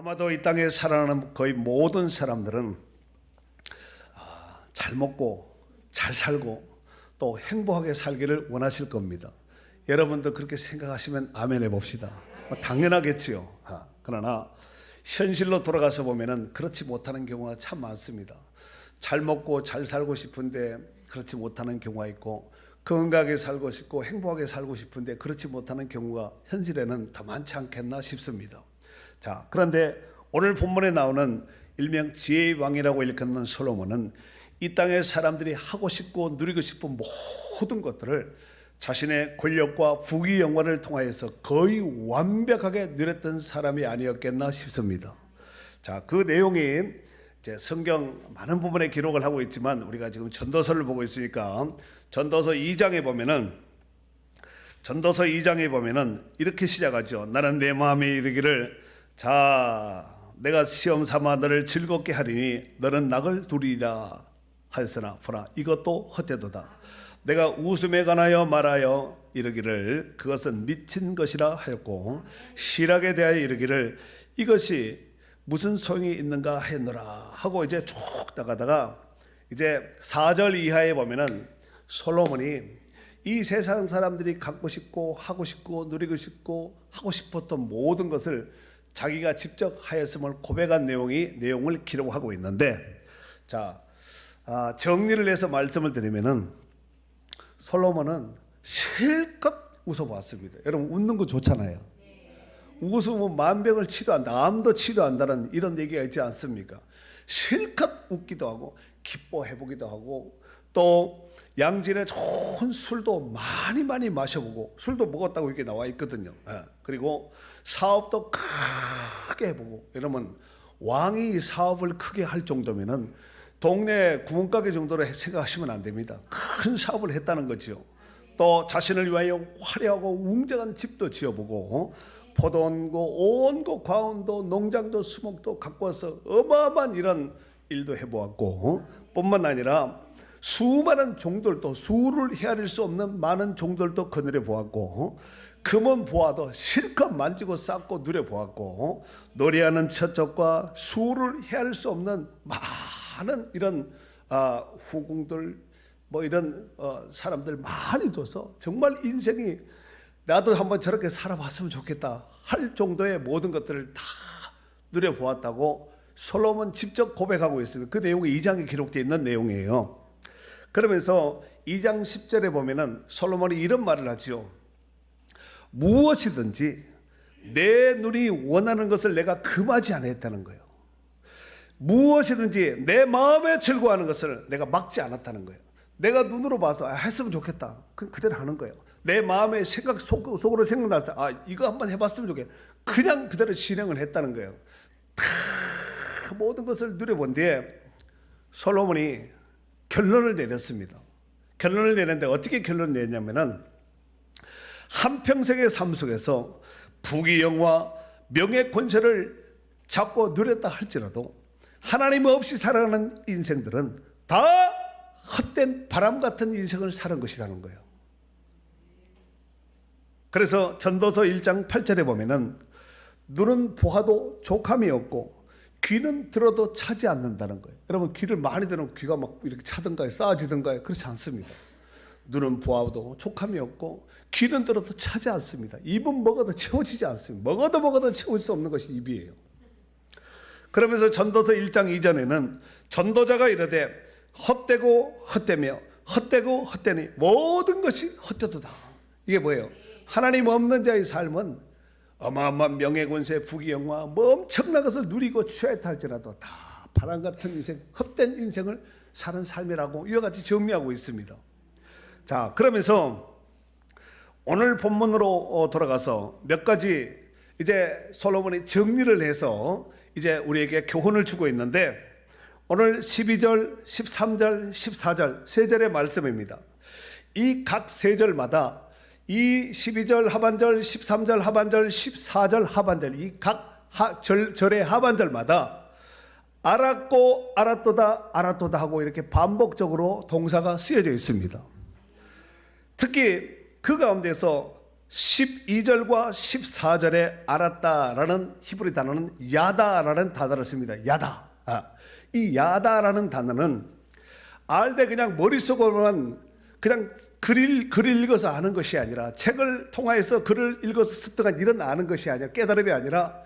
아마도 이 땅에 살아가는 거의 모든 사람들은 아, 잘 먹고 잘 살고 또 행복하게 살기를 원하실 겁니다. 여러분도 그렇게 생각하시면 아멘 해봅시다. 뭐 당연하겠지요. 아, 그러나 현실로 돌아가서 보면은 그렇지 못하는 경우가 참 많습니다. 잘 먹고 잘 살고 싶은데 그렇지 못하는 경우가 있고 건강하게 살고 싶고 행복하게 살고 싶은데 그렇지 못하는 경우가 현실에는 더 많지 않겠나 싶습니다. 자, 그런데 오늘 본문에 나오는 일명 지혜의 왕이라고 일컫는 솔로몬은 이 땅의 사람들이 하고 싶고 누리고 싶은 모든 것들을 자신의 권력과 부귀 영화를 통하여서 거의 완벽하게 누렸던 사람이 아니었겠나 싶습니다. 자, 그 내용이 이제 성경 많은 부분에 기록을 하고 있지만 우리가 지금 전도서를 보고 있으니까 전도서 2장에 보면은 전도서 2장에 보면은 이렇게 시작하죠. 나는 내 마음에 이르기를 자 내가 시험 삼아 너를 즐겁게 하리니 너는 낙을 두리라 하였으나 보라 이것도 헛되도다. 내가 웃음에 관하여 말하여 이르기를 그것은 미친 것이라 하였고 실학에 대하여 이르기를 이것이 무슨 소용이 있는가 하였노라 하고 이제 쭉 나가다가 이제 4절 이하에 보면은 솔로몬이 이 세상 사람들이 갖고 싶고 하고 싶고 누리고 싶고 하고 싶었던 모든 것을 자기가 직접 하였음을 고백한 내용이 내용을 기록하고 있는데 자 아, 정리를 해서 말씀을 드리면은 솔로몬은 실컷 웃어봤습니다. 여러분 웃는 거 좋잖아요. 웃으면 만병을 치료한다. 암도 치료한다는 이런 얘기가 있지 않습니까? 실컷 웃기도 하고 기뻐해 보기도 하고 또 양질의 좋은 술도 많이 많이 마셔보고 술도 먹었다고 이렇게 나와 있거든요. 예. 그리고 사업도 크게 해보고 이러면 왕이 사업을 크게 할 정도면은 동네 구멍가게 정도로 생각하시면 안 됩니다. 큰 사업을 했다는 거죠. 또 자신을 위하여 화려하고 웅장한 집도 지어보고 포도원고 온고 과원도 농장도 수목도 갖고 와서 어마어마한 이런 일도 해보았고 뿐만 아니라 수많은 종들도 수를 헤아릴 수 없는 많은 종들도 거느려 보았고 금은 보아도 실컷 만지고 쌓고 누려 보았고 노래하는 처적과 수를 헤아릴 수 없는 많은 이런 아, 후궁들 뭐 이런 어, 사람들 많이 둬서 정말 인생이 나도 한번 저렇게 살아봤으면 좋겠다 할 정도의 모든 것들을 다 누려 보았다고 솔로몬 직접 고백하고 있습니다. 그 내용이 2장에 기록되어 있는 내용이에요. 그러면서 2장 10절에 보면은 솔로몬이 이런 말을 하지요. 무엇이든지 내 눈이 원하는 것을 내가 금하지 않았다는 거예요. 무엇이든지 내 마음에 즐거워하는 것을 내가 막지 않았다는 거예요. 내가 눈으로 봐서 아, 했으면 좋겠다. 그 그대로 하는 거예요. 내 마음의 생각 속, 속으로 생각날 때, 아 이거 한번 해봤으면 좋겠다. 그냥 그대로 진행을 했다는 거예요. 다 모든 것을 누려본 뒤에 솔로몬이 결론을 내렸습니다. 결론을 내는데 어떻게 결론을 내냐면은 한 평생의 삶 속에서 부귀 영화 명예 권세를 잡고 누렸다 할지라도 하나님 없이 살아가는 인생들은 다 헛된 바람 같은 인생을 사는 것이라는 거예요. 그래서 전도서 1장 8절에 보면은 눈은 보아도 족함이 없고 귀는 들어도 차지 않는다는 거예요. 여러분 귀를 많이 들으면 귀가 막 이렇게 차든가요, 쌓아지든가요, 그렇지 않습니다. 눈은 보아도 촉함이 없고 귀는 들어도 차지 않습니다. 입은 먹어도 채워지지 않습니다. 먹어도 먹어도 채울 수 없는 것이 입이에요. 그러면서 전도서 1장 이전에는 전도자가 이르되 헛되고 헛되며 헛되고 헛되니 모든 것이 헛되도다. 이게 뭐예요? 하나님 없는 자의 삶은 어마어마한 명예권세 부귀영화 뭐 엄청난 것을 누리고 취하였다 할지라도 다 바람 같은 인생 헛된 인생을 사는 삶이라고 이와 같이 정리하고 있습니다. 자 그러면서 오늘 본문으로 어, 돌아가서 몇 가지 이제 솔로몬이 정리를 해서 이제 우리에게 교훈을 주고 있는데 오늘 12절, 13절, 14절 세 절의 말씀입니다. 이 각 세 절마다 이 12절 하반절, 13절 하반절, 14절 하반절 이 각 절의 하반절마다 알았고 알았도다 알았도다 하고 이렇게 반복적으로 동사가 쓰여져 있습니다. 특히 그 가운데서 12절과 14절에 알았다라는 히브리 단어는 야다라는 단어를 씁니다. 야다. 아, 이 야다라는 단어는 알되 그냥 머릿속으로만 그냥 글을, 글을 읽어서 아는 것이 아니라 책을 통하여서 글을 읽어서 습득한 이런 아는 것이 아니라 깨달음이 아니라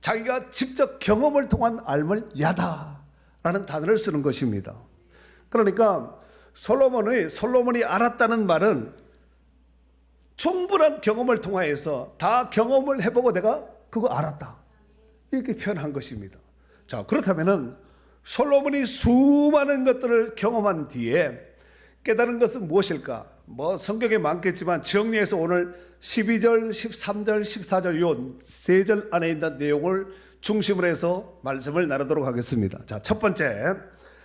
자기가 직접 경험을 통한 알을 야다라는 단어를 쓰는 것입니다. 그러니까 솔로몬의 솔로몬이 알았다는 말은 충분한 경험을 통하여서 다 경험을 해보고 내가 그거 알았다. 이렇게 표현한 것입니다. 자, 그렇다면은 솔로몬이 수많은 것들을 경험한 뒤에 깨달은 것은 무엇일까? 뭐 성경에 많겠지만 정리해서 오늘 12절, 13절, 14절 요 세 절 안에 있는 내용을 중심으로 해서 말씀을 나누도록 하겠습니다. 자, 첫 번째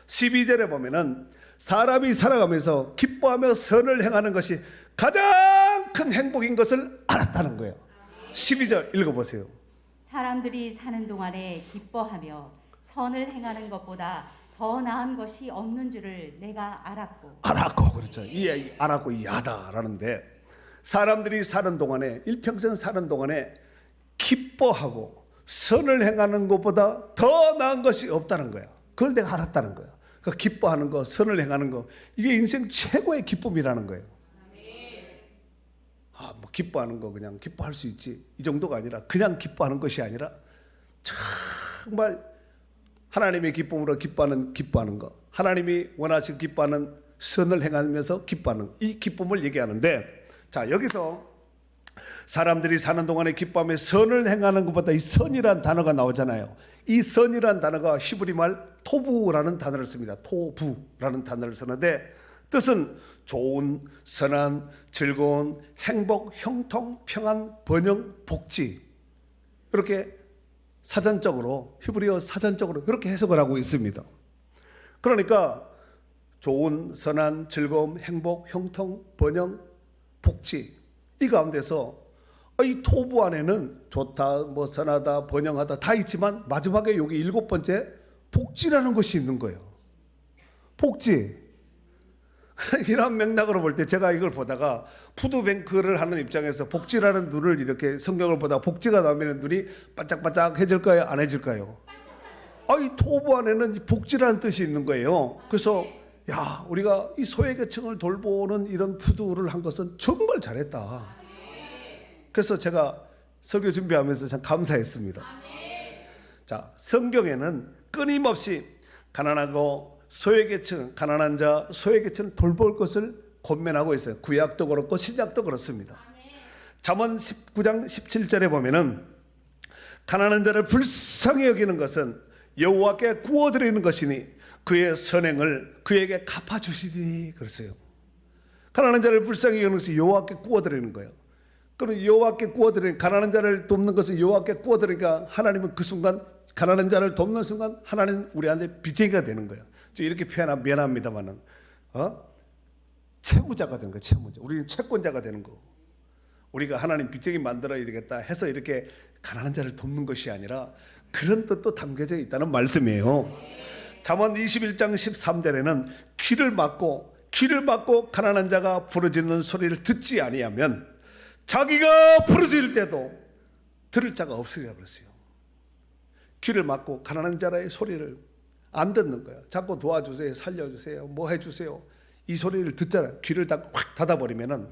12절에 보면은 사람이 살아가면서 기뻐하며 선을 행하는 것이 가장 큰 행복인 것을 알았다는 거예요. 12절 읽어보세요. 사람들이 사는 동안에 기뻐하며 선을 행하는 것보다 더 나은 것이 없는 줄을 내가 알았고 알았고 그렇죠. 이 알았고 이 야다라는데 사람들이 사는 동안에 일평생 사는 동안에 기뻐하고 선을 행하는 것보다 더 나은 것이 없다는 거야. 그걸 내가 알았다는 거야. 그 기뻐하는 거, 선을 행하는 거 이게 인생 최고의 기쁨이라는 거예요. 아, 뭐 기뻐하는 거 그냥 기뻐할 수 있지. 이 정도가 아니라 그냥 기뻐하는 것이 아니라 정말 하나님의 기쁨으로 기뻐하는 기뻐하는 거. 하나님이 원하시는 기뻐하는 선을 행하면서 기뻐하는 이 기쁨을 얘기하는데 자, 여기서 사람들이 사는 동안에 기뻐하며 선을 행하는 것보다 이 선이란 단어가 나오잖아요. 이 선이란 단어가 히브리 말 토부라는 단어를 씁니다. 토부라는 단어를 쓰는데 뜻은 좋은, 선한, 즐거운, 행복, 형통, 평안, 번영, 복지. 이렇게 사전적으로 히브리어 사전적으로 그렇게 해석을 하고 있습니다. 그러니까 좋은, 선한, 즐거움, 행복, 형통, 번영, 복지 이 가운데서 이 토부 안에는 좋다, 뭐 선하다, 번영하다 다 있지만 마지막에 여기 일곱 번째 복지라는 것이 있는 거예요. 복지. 이런 맥락으로 볼 때 제가 이걸 보다가 푸드뱅크를 하는 입장에서 복지라는 눈을 이렇게 성경을 보다가 복지가 나오면 눈이 반짝반짝해질까요? 안 해질까요? 아, 이 토부 안에는 이 복지라는 뜻이 있는 거예요. 그래서 야, 우리가 이 소외계층을 돌보는 이런 푸드를 한 것은 정말 잘했다. 그래서 제가 설교 준비하면서 참 감사했습니다. 자, 성경에는 끊임없이 가난하고 소외계층, 가난한 자, 소외계층을 돌볼 것을 권면하고 있어요. 구약도 그렇고 신약도 그렇습니다. 잠언 19장 17절에 보면은 가난한 자를 불쌍히 여기는 것은 여호와께 구워 드리는 것이니 그의 선행을 그에게 갚아 주시리니 그랬어요. 가난한 자를 불쌍히 여기는 것이 여호와께 구워 드리는 거예요. 그럼 여호와께 구워 드리는 가난한 자를 돕는 것은 여호와께 구워 드리니까 하나님은 그 순간 가난한 자를 돕는 순간 하나님 우리한테 빚쟁이가 되는 거예요. 저 이렇게 표현하면 미안합니다만은 어? 채무자가 되는 거예요. 채무자. 우리는 채권자가 되는 거. 우리가 하나님 빚쟁이 만들어야 되겠다 해서 이렇게 가난한 자를 돕는 것이 아니라 그런 뜻도 담겨져 있다는 말씀이에요. 잠언 21장 13절에는 귀를 막고 귀를 막고 가난한 자가 부르짖는 소리를 듣지 아니하면 자기가 부르짖을 때도 들을 자가 없으리라 그랬어요. 귀를 막고 가난한 자의 소리를 안 듣는 거야. 자꾸 도와주세요, 살려주세요, 뭐 해주세요. 이 소리를 듣잖아요. 귀를 다확 닫아버리면은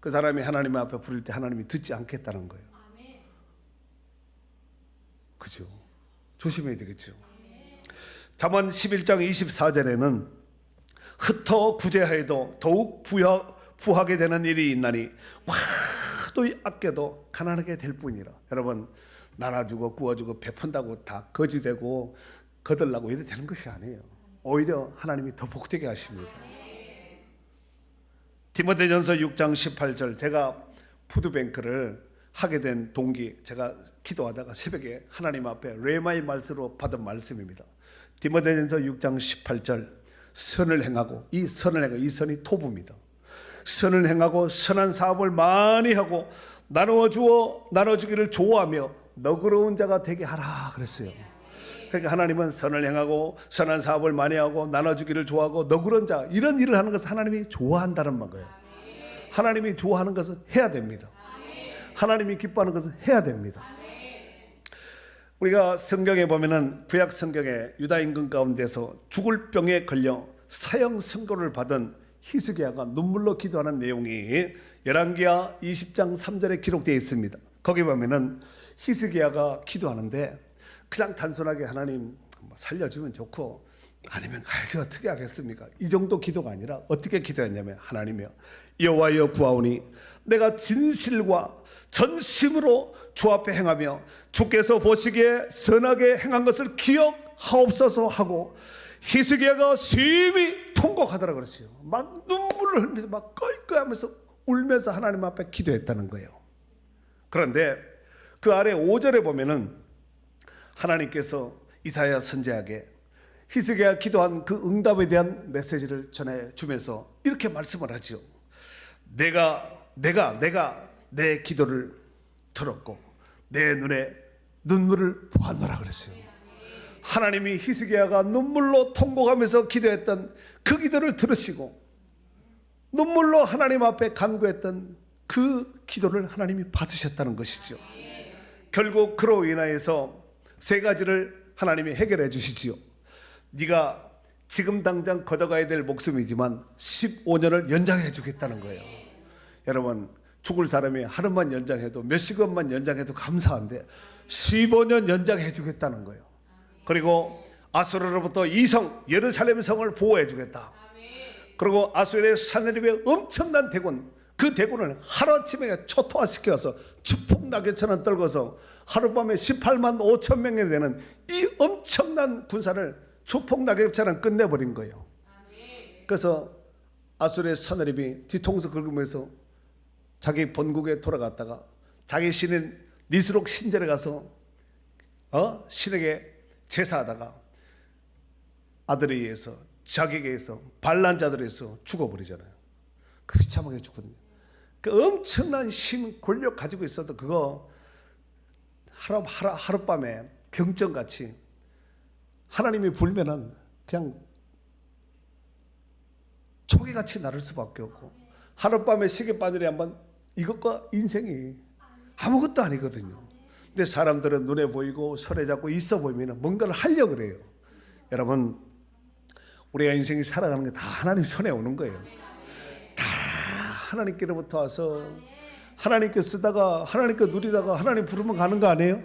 그 사람이 하나님 앞에 부를 때 하나님이 듣지 않겠다는 거예요. 그죠? 조심해야 되겠죠. 잠언 11장 24절에는 흩어 구제하여도 더욱 부여, 부하게 되는 일이 있나니 화도 아껴도 가난하게 될 뿐이라. 여러분 나눠주고 구워주고 베푼다고 다 거지되고 거들라고 이래 되는 것이 아니에요. 오히려 하나님이 더 복되게 하십니다. 디모데전서 6장 18절 제가 푸드뱅크를 하게 된 동기 제가 기도하다가 새벽에 하나님 앞에 레마의 말씀으로 받은 말씀입니다. 디모데전서 6장 18절 선을 행하고 이 선을 행하고 이 선이 토부입니다. 선을 행하고 선한 사업을 많이 하고 나누어 주어 나눠 주기를 좋아하며 너그러운 자가 되게 하라 그랬어요. 그러니까 하나님은 선을 행하고 선한 사업을 많이 하고 나눠주기를 좋아하고 너그러운 자 이런 일을 하는 것을 하나님이 좋아한다는 거예요. 하나님이 좋아하는 것은 해야 됩니다. 하나님이 기뻐하는 것은 해야 됩니다. 우리가 성경에 보면은 구약 성경에 유다 임금 가운데서 죽을 병에 걸려 사형 선고를 받은 히스기야가 눈물로 기도하는 내용이 열왕기하 20장 3절에 기록되어 있습니다. 거기 보면은 히스기야가 기도하는데 그냥 단순하게 하나님 뭐 살려주면 좋고 아니면 가야지 어떻게 하겠습니까? 이 정도 기도가 아니라 어떻게 기도했냐면 하나님이여 여호와여 구하오니 내가 진실과 전심으로 주 앞에 행하며 주께서 보시기에 선하게 행한 것을 기억하옵소서 하고 히스기야가 심히 통곡하더라 그랬어요. 막 눈물을 흘리면서 막 껄껄하면서 울면서 하나님 앞에 기도했다는 거예요. 그런데 그 아래 5절에 보면은 하나님께서 이사야 선지자에게 히스기야 기도한 그 응답에 대한 메시지를 전해 주면서 이렇게 말씀을 하죠. 내가 내가 내가 내 기도를 들었고 내 눈에 눈물을 보았노라 그랬어요. 하나님이 히스기야가 눈물로 통곡하면서 기도했던 그 기도를 들으시고 눈물로 하나님 앞에 간구했던 그 기도를 하나님이 받으셨다는 것이죠. 결국 그로 인하여서 세 가지를 하나님이 해결해 주시지요. 네가 지금 당장 걷어가야 될 목숨이지만 15년을 연장해 주겠다는 거예요. 여러분 죽을 사람이 하루만 연장해도 몇 시간만 연장해도 감사한데 15년 연장해 주겠다는 거예요. 그리고 아수르로부터 이성 예루살렘 성을 보호해 주겠다. 그리고 아수르의 산헤립의 엄청난 대군 그 대군을 하루아침에 초토화시켜서 추풍낙엽처럼 떨궈서 하룻밤에 18만 5천 명이 되는 이 엄청난 군사를 추풍낙엽처럼 끝내버린 거예요. 그래서 아수르의 산헤립이 뒤통수 긁으면서 자기 본국에 돌아갔다가 자기 신인 니스록 신전에 가서 어 신에게 제사하다가 아들에 의해서 자기에게 의해서 반란자들에 의해서 죽어버리잖아요. 그 비참하게 죽거든요. 그 엄청난 힘 권력 가지고 있어도 그거 하루 하루 하룻밤에 경전같이 하나님이 불면은 그냥 초기같이 나를 수밖에 없고 하룻밤에 시계바늘이 한번 이것과 인생이 아무것도 아니거든요. 근데 사람들은 눈에 보이고 손에 잡고 있어 보이면 뭔가를 하려 그래요. 여러분 우리가 인생이 살아가는 게 다 하나님 손에 오는 거예요. 다 하나님께로부터 와서 하나님께 쓰다가 하나님께 누리다가 하나님 부르면 가는 거 아니에요?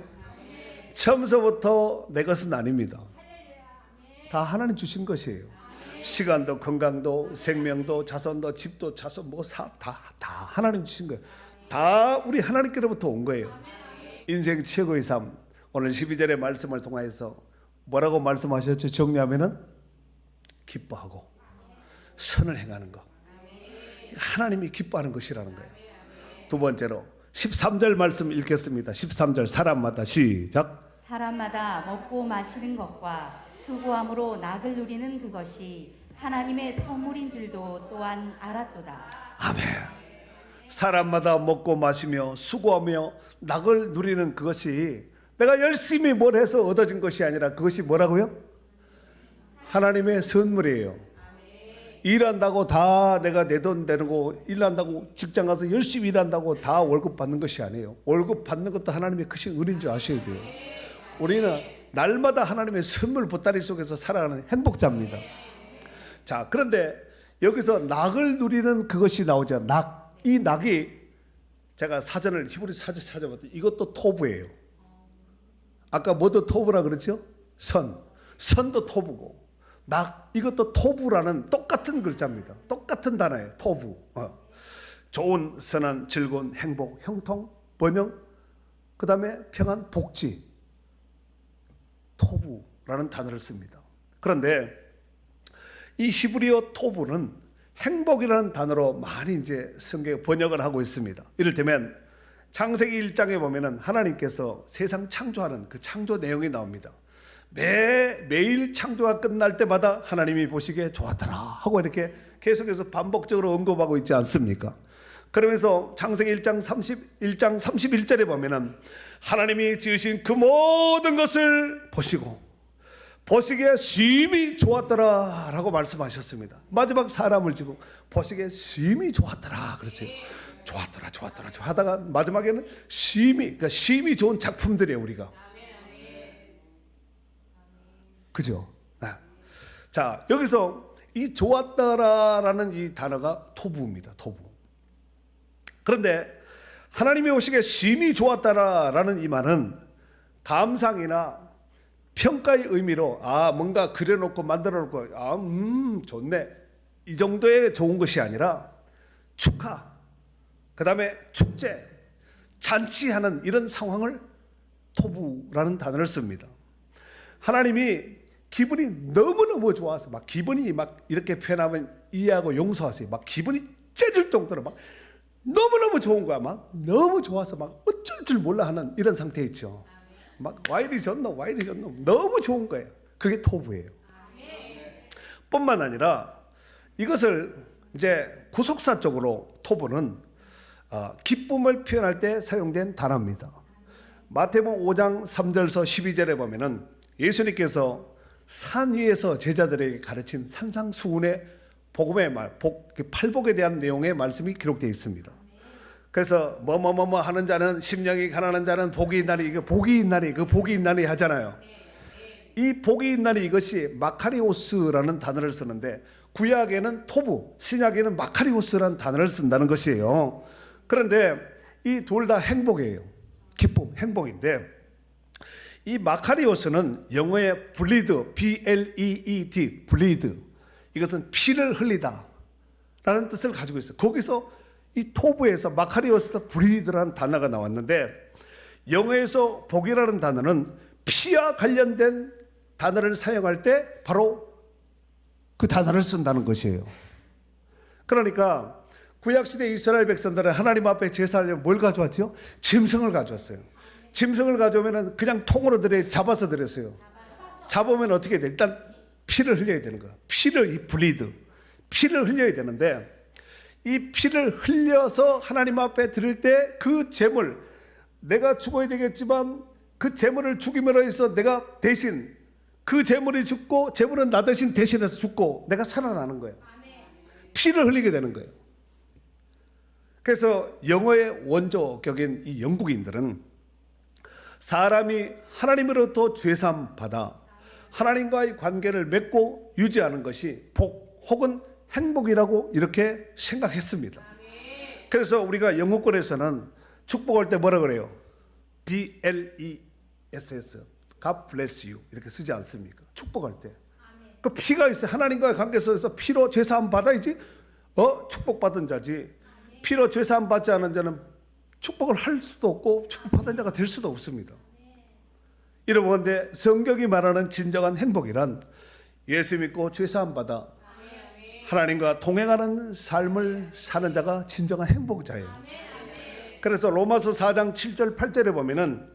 처음서부터 내 것은 아닙니다. 다 하나님 주신 것이에요. 시간도 건강도 생명도 자손도 집도 자손 뭐 사업 다다 하나님 주신 거예요. 다 우리 하나님께로부터 온 거예요. 인생 최고의 삶 오늘 12절의 말씀을 통하여서 뭐라고 말씀하셨죠? 정리하면은 기뻐하고 선을 행하는 것. 하나님이 기뻐하는 것이라는 거예요. 두 번째로 13절 말씀 읽겠습니다. 13절 사람마다 시작. 사람마다 먹고 마시는 것과 수고함으로 낙을 누리는 그것이 하나님의 선물인 줄도 또한 알았도다. 아멘. 사람마다 먹고 마시며 수고하며 낙을 누리는 그것이 내가 열심히 뭘 해서 얻어진 것이 아니라 그것이 뭐라고요? 하나님의 선물이에요. 일한다고 다 내가 내돈 내고 일한다고 직장 가서 열심히 일한다고 다 월급 받는 것이 아니에요. 월급 받는 것도 하나님의 크신 은인 줄 아셔야 돼요. 우리는 날마다 하나님의 선물 보따리 속에서 살아가는 행복자입니다. 자, 그런데 여기서 낙을 누리는 그것이 나오죠. 낙. 이 낙이 제가 사전을 히브리 사전 찾아봤더니 이것도 토부예요. 아까 뭐도 토부라 그랬죠? 선. 선도 토부고. 낙 이것도 토부라는 똑같은 글자입니다. 똑같은 단어예요. 토부. 어. 좋은 선한 즐거운 행복 형통 번영 그 다음에 평안 복지 토부라는 단어를 씁니다. 그런데 이 히브리어 토부는 행복이라는 단어로 많이 이제 성경 번역을 하고 있습니다. 이를테면 창세기 1장에 보면은 하나님께서 세상 창조하는 그 창조 내용이 나옵니다. 매 매일 창조가 끝날 때마다 하나님이 보시기에 좋았더라 하고 이렇게 계속해서 반복적으로 언급하고 있지 않습니까? 그러면서 창세기 1장 31장 31절에 보면은 하나님이 지으신 그 모든 것을 보시고 보시기에 심히 좋았더라 라고 말씀하셨습니다. 마지막 사람을 지고 보시기에 심히 좋았더라 그랬어요. 좋았더라, 좋았더라, 좋아하다가 마지막에는 심이, 그러니까 심이 좋은 작품들이에요, 우리가. 그죠? 네. 자, 여기서 이 좋았더라라는 이 단어가 토부입니다, 토부. 그런데 하나님이 오시기에 심이 좋았다라는 이 말은 감상이나 평가의 의미로 아 뭔가 그려놓고 만들어놓고 아 음 좋네 이 정도의 좋은 것이 아니라 축하 그 다음에 축제 잔치하는 이런 상황을 토부라는 단어를 씁니다. 하나님이 기분이 너무너무 좋아서 막 기분이 막 이렇게 표현하면 이해하고 용서하세요. 막 기분이 째질 정도로 막 너무너무 좋은 거야. 막 너무 좋아서 막 어쩔 줄 몰라 하는 이런 상태 있죠. 막 와이리 졌노 와이리 졌노 너무 좋은 거예요. 그게 토부예요. 뿐만 아니라 이것을 이제 구속사 쪽으로 토부는 어, 기쁨을 표현할 때 사용된 단어입니다. 마태복음 5장 3절서 12절에 보면은 예수님께서 산 위에서 제자들에게 가르친 산상수훈의 복음의 말, 복, 그 팔복에 대한 내용의 말씀이 기록되어 있습니다. 그래서 뭐뭐뭐뭐 하는 자는 심령이 가난한 자는 복이 있나니 이게 복이 있나니 그 복이 있나니 하잖아요. 이 복이 있나니 이것이 마카리오스라는 단어를 쓰는데 구약에는 토부, 신약에는 마카리오스라는 단어를 쓴다는 것이에요. 그런데 이 둘 다 행복이에요. 기쁨, 행복인데 이 마카리오스는 영어의 블리드, B-L-E-E-D, 블리드. 이것은 피를 흘리다. 라는 뜻을 가지고 있어요. 거기서 이 토부에서 마카리오스 브리드라는 단어가 나왔는데 영어에서 복이라는 단어는 피와 관련된 단어를 사용할 때 바로 그 단어를 쓴다는 것이에요. 그러니까 구약시대 이스라엘 백성들은 하나님 앞에 제사하려면 뭘 가져왔죠? 짐승을 가져왔어요. 짐승을 가져오면 그냥 통으로 들여 잡아서 드렸어요. 잡으면 어떻게 돼? 일단 피를 흘려야 되는 거야. 피를 이 블리드. 피를 흘려야 되는데 이 피를 흘려서 하나님 앞에 드릴 때그 재물 내가 죽어야 되겠지만 그 재물을 죽임으로 해서 내가 대신 그 재물이 죽고 재물은 나 대신 대신해서 죽고 내가 살아나는 거예요. 피를 흘리게 되는 거예요. 그래서 영어의 원조격인 이 영국인들은 사람이 하나님으로부터 죄삼 받아 하나님과의 관계를 맺고 유지하는 것이 복 혹은 행복이라고 이렇게 생각했습니다. 그래서 우리가 영어권에서는 축복할 때 뭐라 그래요? B L E S S God bless you 이렇게 쓰지 않습니까? 축복할 때. 그 피가 있어 하나님과의 관계에서 피로 죄사함 받아야지 어 축복 받은 자지 피로 죄사함 받지 않은 자는 축복을 할 수도 없고 축복받은 자가 될 수도 없습니다. 이런 건데 성경이 말하는 진정한 행복이란 예수 믿고 죄사함 받아 하나님과 동행하는 삶을 사는 자가 진정한 행복자예요. 그래서 로마서 4장 7절 8절에 보면은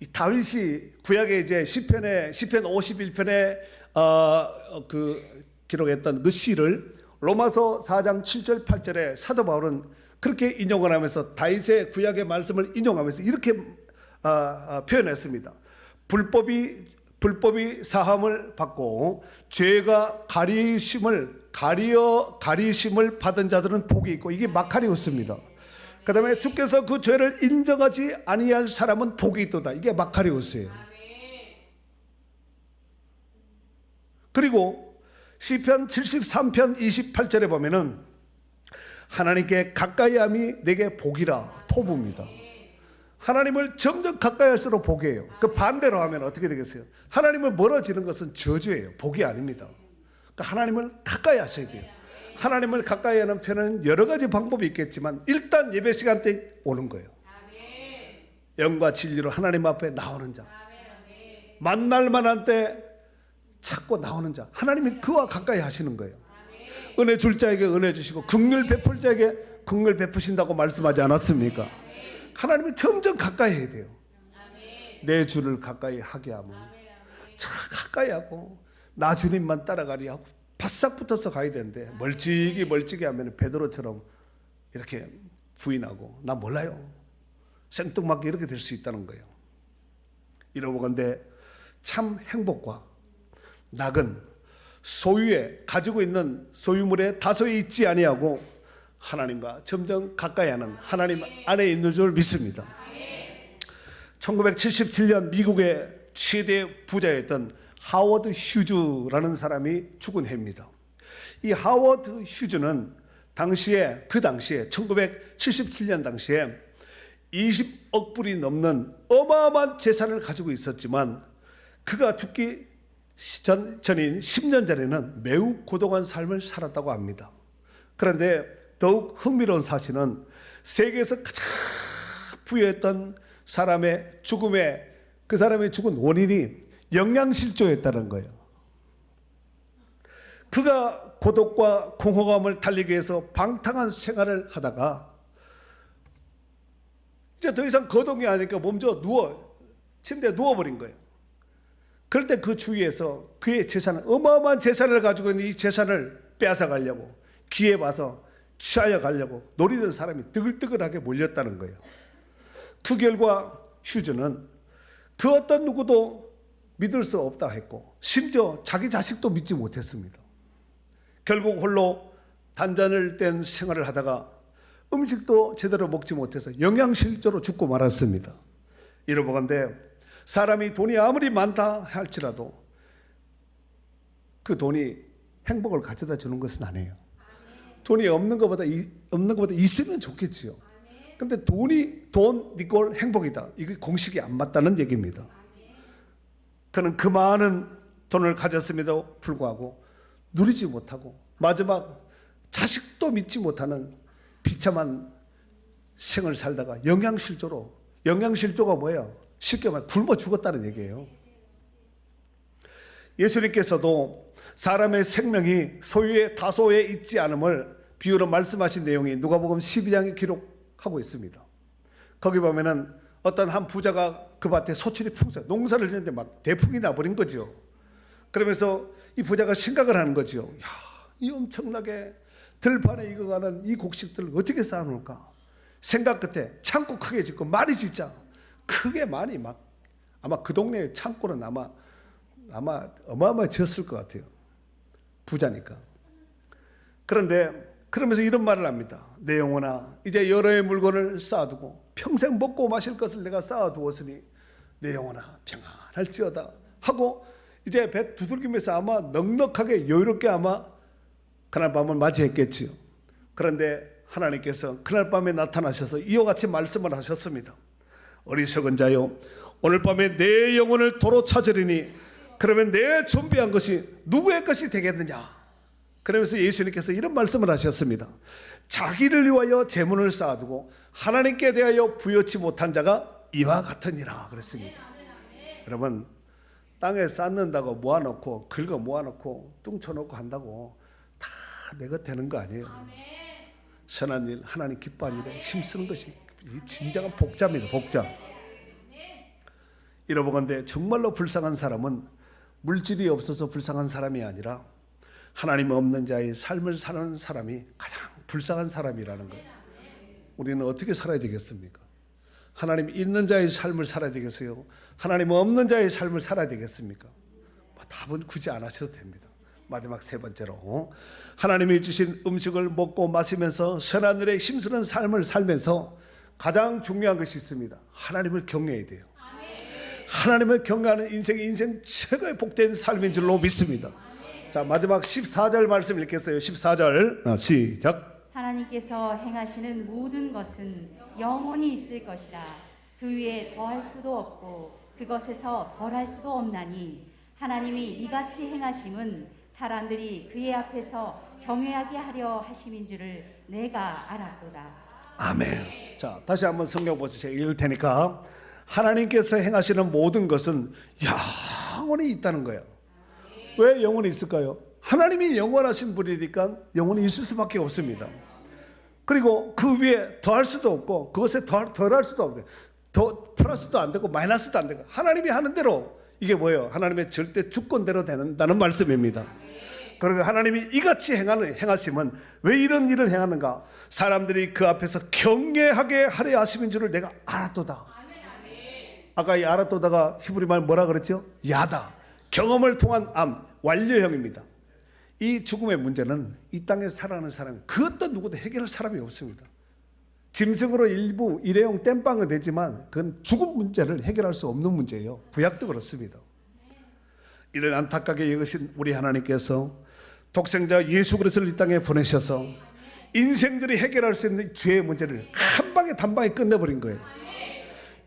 이 다윗이 구약의 이제 시편에 시편 51편에 어 그 기록했던 그 시를 로마서 4장 7절 8절에 사도 바울은 그렇게 인용을 하면서 다윗의 구약의 말씀을 인용하면서 이렇게 어, 어, 표현했습니다. 불법이 불법이 사함을 받고 죄가 가리심을 가리어 가리심을 받은 자들은 복이 있고 이게 마카리오스입니다. 그다음에 주께서 그 죄를 인정하지 아니할 사람은 복이 있도다. 이게 마카리오스예요. 그리고 시편 73편 28절에 보면은 하나님께 가까이함이 내게 복이라 토부입니다. 하나님을 점점 가까이 할수록 복이에요. 그 반대로 하면 어떻게 되겠어요? 하나님을 멀어지는 것은 저주예요. 복이 아닙니다. 그러니까 하나님을 가까이 하셔야 돼요. 하나님을 가까이 하는 편은 여러 가지 방법이 있겠지만 일단 예배 시간 때 오는 거예요. 영과 진리로 하나님 앞에 나오는 자. 만날 만한 때 찾고 나오는 자. 하나님이 그와 가까이 하시는 거예요. 은혜 줄 자에게 은혜 주시고 긍휼 베풀 자에게 긍휼 베푸신다고 말씀하지 않았습니까? 하나님을 점점 가까이 해야 돼요. 내 주를 가까이 하게 하면 저 가까이 하고 나 주님만 따라가리 하고 바싹 붙어서 가야 되는데 멀찍이 멀찍이 하면 베드로처럼 이렇게 부인하고 나 몰라요. 생뚱맞게 이렇게 될 수 있다는 거예요. 이러보건대 참 행복과 낙은 소유에 가지고 있는 소유물에 다소에 있지 아니하고 하나님과 점점 가까이 하는 하나님 안에 있는 줄 믿습니다. 1977년 미국의 최대 부자였던 하워드 휴즈라는 사람이 죽은 해입니다. 이 하워드 휴즈는 당시에 그 당시에 1977년 당시에 20억 불이 넘는 어마어마한 재산을 가지고 있었지만 그가 죽기 전, 전인 10년 전에는 매우 고독한 삶을 살았다고 합니다. 그런데 더욱 흥미로운 사실은 세계에서 가장 부유했던 사람의 죽음에 그 사람의 죽은 원인이 영양실조였다는 거예요. 그가 고독과 공허감을 달리기 위해서 방탕한 생활을 하다가 이제 더 이상 거동이 아니니까 몸져 누워 침대에 누워버린 거예요. 그럴 때 그 주위에서 그의 재산, 어마어마한 재산을 가지고 있는 이 재산을 빼앗아 가려고 기회 봐서 취하여 가려고 노리는 사람이 뜨글뜨글하게 몰렸다는 거예요. 그 결과 휴즈는 그 어떤 누구도 믿을 수 없다 했고 심지어 자기 자식도 믿지 못했습니다. 결국 홀로 단전을 뗀 생활을 하다가 음식도 제대로 먹지 못해서 영양실조로 죽고 말았습니다. 이러보건데 사람이 돈이 아무리 많다 할지라도 그 돈이 행복을 가져다 주는 것은 아니에요. 돈이 없는 것보다 이- 없는 것보다 있으면 좋겠지요. 근데 돈이 돈 이꼴 행복이다. 이게 공식이 안 맞다는 얘기입니다. 그는 그 많은 돈을 가졌음에도 불구하고 누리지 못하고 마지막 자식도 믿지 못하는 비참한 생을 살다가 영양실조로 영양실조가 뭐예요? 쉽게 말해 굶어 죽었다는 얘기예요. 예수님께서도 사람의 생명이 소유의 다소에 있지 않음을 비유로 말씀하신 내용이 누가복음 12장에 기록하고 있습니다. 거기 보면은 어떤 한 부자가 그 밭에 소출이 풍성, 농사를 짓는데 막 대풍이 나버린 거죠. 그러면서 이 부자가 생각을 하는 거죠. 야, 이 엄청나게 들판에 익어가는 이 곡식들을 어떻게 쌓아놓을까? 생각 끝에 창고 크게 짓고 많이 짓자. 크게 많이 막 아마 그 동네 창고는 아마 아마 어마어마해 졌을 것 같아요. 부자니까. 그런데 그러면서 이런 말을 합니다. 내 영혼아, 이제 여러 해 물건을 쌓아두고 평생 먹고 마실 것을 내가 쌓아두었으니 내 영혼아 평안할지어다 하고 이제 배 두들기면서 아마 넉넉하게 여유롭게 아마 그날 밤을 맞이했겠지요. 그런데 하나님께서 그날 밤에 나타나셔서 이와 같이 말씀을 하셨습니다. 어리석은 자요, 오늘 밤에 내 영혼을 도로 찾으리니 그러면 내 준비한 것이 누구의 것이 되겠느냐? 그러면서 예수님께서 이런 말씀을 하셨습니다. 자기를 위하여 재물을 쌓아두고 하나님께 대하여 부여치 못한 자가 이와 같으니라 그랬습니다. 여러분 땅에 쌓는다고 모아놓고 긁어 모아놓고 뚱쳐놓고 한다고 다 내가 되는 거 아니에요. 선한 일, 하나님 기뻐하는 일에 힘쓰는 것이 이 진정한 복자입니다. 복자. 이러보건데 정말로 불쌍한 사람은 물질이 없어서 불쌍한 사람이 아니라 하나님 없는 자의 삶을 사는 사람이 가장 불쌍한 사람이라는 거예요. 우리는 어떻게 살아야 되겠습니까? 하나님 있는 자의 삶을 살아야 되겠어요? 하나님 없는 자의 삶을 살아야 되겠습니까? 뭐 답은 굳이 안 하셔도 됩니다. 마지막 세 번째로 하나님이 주신 음식을 먹고 마시면서 선하늘에 힘쓰는 삶을 살면서 가장 중요한 것이 있습니다. 하나님을 경외해야 돼요. 하나님을 경외하는 인생이 인생 최고의 복된 삶인 줄로 믿습니다. 자 마지막 14절 말씀 읽겠어요. 14절 어, 시작. 하나님께서 행하시는 모든 것은 영원히 있을 것이라 그 위에 더할 수도 없고 그것에서 덜할 수도 없나니 하나님이 이같이 행하심은 사람들이 그의 앞에서 경외하게 하려 하심인 줄을 내가 알았도다. 아멘. 자, 다시 한번 성경 보세요. 읽을 테니까. 하나님께서 행하시는 모든 것은 영원히 있다는 거예요. 왜 영원히 있을까요? 하나님이 영원하신 분이니까 영원히 있을 수밖에 없습니다. 그리고 그 위에 더할 수도 없고 그것에 더, 덜할 수도 없고 더 플러스도 안 되고 마이너스도 안 되고 하나님이 하는 대로 이게 뭐예요? 하나님의 절대 주권대로 된다는 말씀입니다. 그리고 하나님이 이같이 행하는 행하심은 왜 이런 일을 행하는가? 사람들이 그 앞에서 경외하게 하려 하심인 줄을 내가 알았도다. 아까 이 알았도다가 히브리 말 뭐라 그랬죠? 야다. 경험을 통한 암 완료형입니다. 이 죽음의 문제는 이 땅에 살아가는 사람이 그 어떤 누구도 해결할 사람이 없습니다. 짐승으로 일부 일회용 땜빵은 되지만 그건 죽음 문제를 해결할 수 없는 문제예요. 구약도 그렇습니다. 이를 안타깝게 여기신 우리 하나님께서 독생자 예수 그리스도를 이 땅에 보내셔서 인생들이 해결할 수 있는 죄의 문제를 한 방에 단방에 끝내버린 거예요.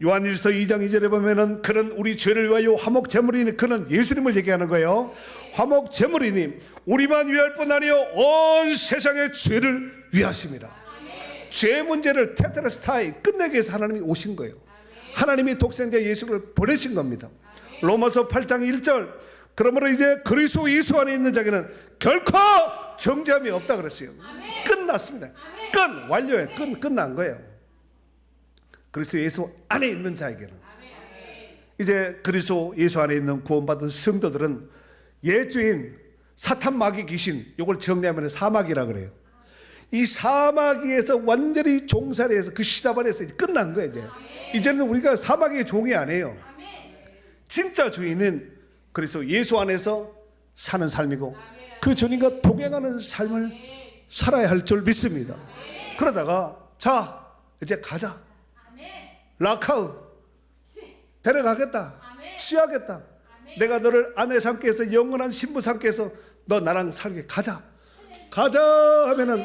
요한일서 2장 2절에 보면은 그는 우리 죄를 위하여 화목 제물이니 그는 예수님을 얘기하는 거예요. 화목 제물이니 우리만 위할 뿐 아니요 온 세상의 죄를 위하십니다. 죄 문제를 테트라스타이 끝내기 위해서 하나님이 오신 거예요. 하나님이 독생자 예수를 보내신 겁니다. 로마서 8장 1절 그러므로 이제 그리스도 예수 안에 있는 자에게는 결코 정죄함이 없다 그랬어요. 끝났습니다. 끝 완료해. 끝 끝난 거예요. 그리스도 예수 안에 있는 자에게는 이제 그리스도 예수 안에 있는 구원받은 성도들은 예주인 사탄 마귀 귀신 이걸 정리하면 사마귀라 그래요. 이 사마귀에서 완전히 종살이해서 그 시다발에서 끝난 거예요 이제. 이제는 우리가 사마귀의 종이 아니에요. 진짜 주인은 그리스도 예수 안에서 사는 삶이고 그 주님과 동행하는 삶을 살아야 할 줄 믿습니다. 그러다가 자 이제 가자. 라카우 데려가겠다. 취하겠다. 내가 너를 아내 삼게 해서 영원한 신부 삼게 해서 너 나랑 살게 가자. 가자 하면은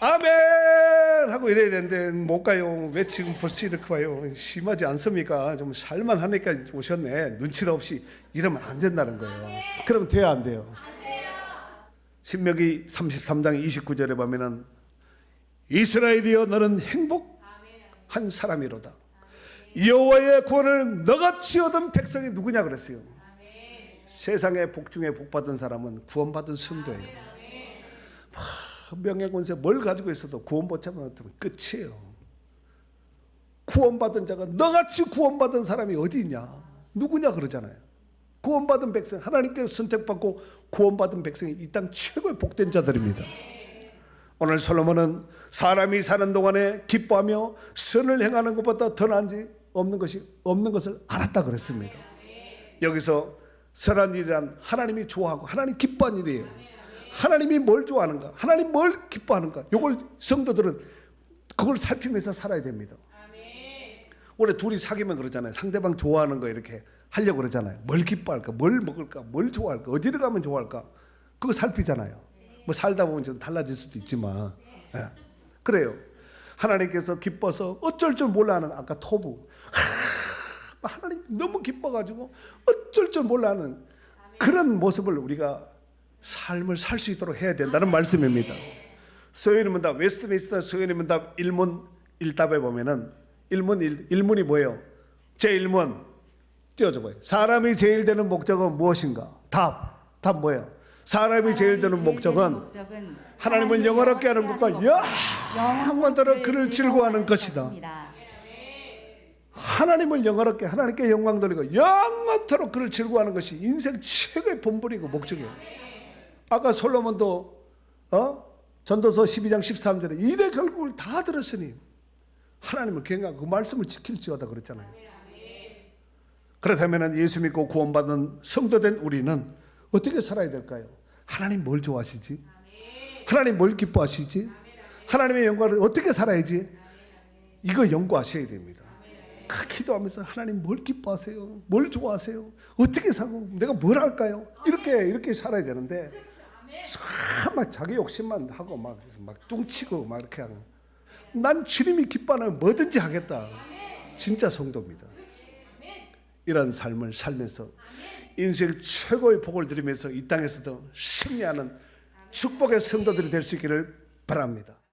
아멘 하고 이래야 되는데 못 가요. 왜 지금 벌써 이렇게 와요? 심하지 않습니까? 좀 살만 하니까 오셨네. 눈치도 없이 이러면 안 된다는 거예요. 그럼 돼야 안 돼요. 신명기 33장 29절에 보면은 이스라엘이여 너는 행복한 사람이로다. 여호와의 구원을 너같이 얻은 백성이 누구냐 그랬어요. 세상에 복 중에 복 받은 사람은 구원받은 성도예요. 하, 명예 권세 뭘 가지고 있어도 구원 못 잡으면 끝이에요. 구원받은 자가 너같이 구원받은 사람이 어디 있냐? 누구냐 그러잖아요. 구원받은 백성 하나님께서 선택받고 구원받은 백성이 이 땅 최고의 복된 자들입니다. 오늘 솔로몬은 사람이 사는 동안에 기뻐하며 선을 행하는 것보다 더 나은지 없는 것이 없는 것을 알았다 그랬습니다. 여기서 선한 일이란 하나님이 좋아하고 하나님 기뻐한 일이에요. 하나님이 뭘 좋아하는가? 하나님 뭘 기뻐하는가? 요걸 성도들은 그걸 살피면서 살아야 됩니다. 원래 둘이 사귀면 그러잖아요. 상대방 좋아하는 거 이렇게 하려고 그러잖아요. 뭘 기뻐할까? 뭘 먹을까? 뭘 좋아할까? 어디를 가면 좋아할까? 그거 살피잖아요. 뭐 살다 보면 좀 달라질 수도 있지만. 예. 그래요. 하나님께서 기뻐서 어쩔 줄 몰라 하는 아까 토부. 하, 하나님 너무 기뻐가지고 어쩔 줄 몰라 하는 그런 모습을 우리가 삶을 살 수 있도록 해야 된다는 말씀입니다. 서인문답 웨스트민스터 서인문답 1문 1답에 보면은 1문 1, 1문이 뭐예요? 제 1문 띄워줘 봐요. 사람이 제일 되는 목적은 무엇인가? 답. 답 뭐예요? 사람이 제일 되는 목적은 하나님을 영원하게 하는 것과 영원토록 그를 즐거워하는 것이다. 하나님을 영원하게 하나님께 영광 돌리고 영원토록 그를 즐거워하는 것이 인생 최고의 본분이고 목적이에요. 아까 솔로몬도 어? 전도서 12장 13절에 이래 결국을 다 들었으니 하나님을 경외하고 그 말씀을 지킬지어다 그랬잖아요. 그렇다면 예수 믿고 구원받은 성도된 우리는 어떻게 살아야 될까요? 하나님 뭘 좋아하시지? 하나님 뭘 기뻐하시지? 하나님의 영광을 어떻게 살아야지? 이거 연구하셔야 됩니다. 그 기도하면서 하나님 뭘 기뻐하세요? 뭘 좋아하세요? 어떻게 사고 내가 뭘 할까요? 이렇게 이렇게 살아야 되는데 막 자기 욕심만 하고 막 막 뚱치고 막 이렇게 하는 난 주님이 기뻐하면 뭐든지 하겠다. 진짜 성도입니다. 이런 삶을 살면서 인생 최고의 복을 누리면서 이 땅에서도 승리하는 축복의 성도들이 될 수 있기를 바랍니다.